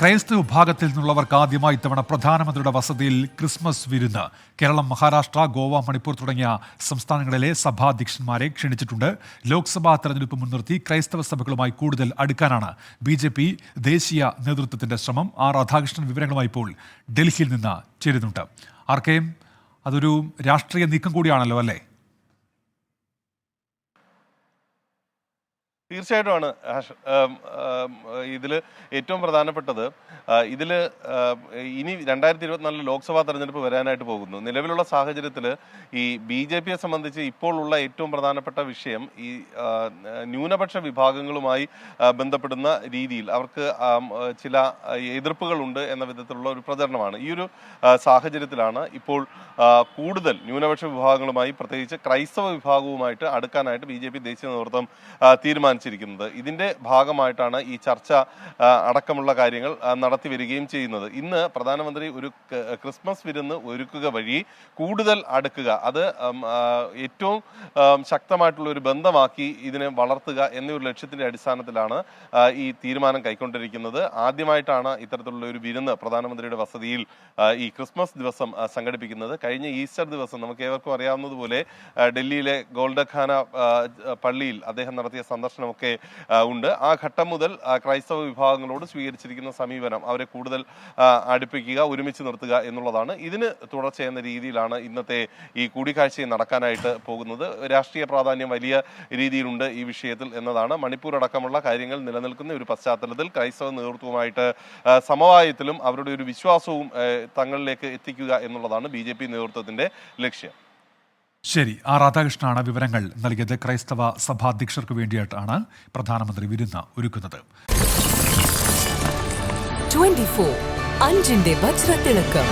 ക്രൈസ്തവ വിഭാഗത്തിൽ നിന്നുള്ളവർക്ക് ആദ്യമായി ഇത്തവണ പ്രധാനമന്ത്രിയുടെ വസതിയിൽ ക്രിസ്മസ് വിരുന്ന്. കേരളം മഹാരാഷ്ട്ര ഗോവ മണിപ്പൂർ തുടങ്ങിയ സംസ്ഥാനങ്ങളിലെ സഭാധ്യക്ഷന്മാരെ ക്ഷണിച്ചിട്ടുണ്ട്. ലോക്സഭാ തെരഞ്ഞെടുപ്പ് മുൻനിർത്തി ക്രൈസ്തവ സഭകളുമായി കൂടുതൽ അടുക്കാനാണ് ബി ജെ പി ദേശീയ നേതൃത്വത്തിന്റെ ശ്രമം. ആർ രാധാകൃഷ്ണൻ വിവരങ്ങളുമായി ഇപ്പോൾ ഡൽഹിയിൽ നിന്ന് ചേരുന്നുണ്ട്. ആർക്കെയും അതൊരു രാഷ്ട്രീയ നീക്കം കൂടിയാണല്ലോ അല്ലേ? തീർച്ചയായിട്ടുമാണ്. ഇതിൽ ഏറ്റവും പ്രധാനപ്പെട്ടത് ഇതിൽ ഇനി രണ്ടായിരത്തി ഇരുപത്തിനാലിൽ ലോക്സഭാ തെരഞ്ഞെടുപ്പ് വരാനായിട്ട് പോകുന്നു. നിലവിലുള്ള സാഹചര്യത്തിൽ ഈ ബി ജെ പിയെ സംബന്ധിച്ച് ഇപ്പോൾ ഉള്ള ഏറ്റവും പ്രധാനപ്പെട്ട വിഷയം ഈ ന്യൂനപക്ഷ വിഭാഗങ്ങളുമായി ബന്ധപ്പെടുന്ന രീതിയിൽ അവർക്ക് ചില എതിർപ്പുകളുണ്ട് എന്ന വിധത്തിലുള്ള ഒരു പ്രചരണമാണ്. ഈ ഒരു സാഹചര്യത്തിലാണ് ഇപ്പോൾ കൂടുതൽ ന്യൂനപക്ഷ വിഭാഗങ്ങളുമായി പ്രത്യേകിച്ച് ക്രൈസ്തവ വിഭാഗവുമായിട്ട് അടുക്കാനായിട്ട് ബി ദേശീയ നേതൃത്വം ആ, തീരുമാനിച്ചിരിക്കുന്നത്. ഇതിന്റെ ഭാഗമായിട്ടാണ് ഈ ചർച്ച അടക്കമുള്ള കാര്യങ്ങൾ നടത്തി വരികയും ചെയ്യുന്നത്. ഇന്ന് പ്രധാനമന്ത്രി ഒരു ക്രിസ്മസ് വിരുന്ന് ഒരുക്കുക വഴി കൂടുതൽ അടുക്കുക അത് ഏറ്റവും ശക്തമായിട്ടുള്ള ഒരു ബന്ധമാക്കി ഇതിനെ വളർത്തുക എന്നൊരു ലക്ഷ്യത്തിന്റെ അടിസ്ഥാനത്തിലാണ് ഈ തീരുമാനം കൈക്കൊണ്ടിരിക്കുന്നത്. ആദ്യമായിട്ടാണ് ഇത്തരത്തിലുള്ള ഒരു വിരുന്ന് പ്രധാനമന്ത്രിയുടെ വസതിയിൽ ഈ ക്രിസ്മസ് ദിവസം സംഘടിപ്പിക്കുന്നത്. കഴിഞ്ഞ ഈസ്റ്റർ ദിവസം നമുക്ക് ഏവർക്കും അറിയാവുന്നതുപോലെ ഡൽഹിയിലെ ഗോൾഡഖാന പള്ളിയിൽ അദ്ദേഹം നടത്തിയ സന്ദർശനമൊക്കെ ആ, ഉണ്ട്. ആ ഘട്ടം മുതൽ ക്രൈസ്തവ വിഭാഗങ്ങളോട് സ്വീകരിച്ചിരിക്കുന്ന സമീപനം അവരെ കൂടുതൽ അടുപ്പിക്കുക ഒരുമിച്ച് നിർത്തുക എന്നുള്ളതാണ്. ഇതിന് തുടർച്ച എന്ന രീതിയിലാണ് ഇന്നത്തെ ഈ കൂടിക്കാഴ്ചയിൽ നടക്കാനായിട്ട് പോകുന്നത്. രാഷ്ട്രീയ പ്രാധാന്യം വലിയ രീതിയിലുണ്ട് ഈ വിഷയത്തിൽ എന്നതാണ്. മണിപ്പൂർ അടക്കമുള്ള കാര്യങ്ങൾ നിലനിൽക്കുന്ന ഒരു പശ്ചാത്തലത്തിൽ ക്രൈസ്തവ നേതൃത്വവുമായിട്ട് സമവായത്തിലും അവരുടെ ഒരു വിശ്വാസവും തങ്ങളിലേക്ക് എത്തിക്കുക എന്നുള്ളതാണ് ബി നേതൃത്വത്തിന്റെ ലക്ഷ്യം. ശരി ആ രാധാകൃഷ്ണനാണ് വിവരങ്ങൾ നൽകിയത്. ക്രൈസ്തവ സഭാധ്യക്ഷർക്ക് വേണ്ടിയിട്ടാണ് പ്രധാനമന്ത്രി വിരുന്ന ഒരുക്കുന്നത്. 24 അഞ്ചിന്റെ വജ്രത്തിളക്കം.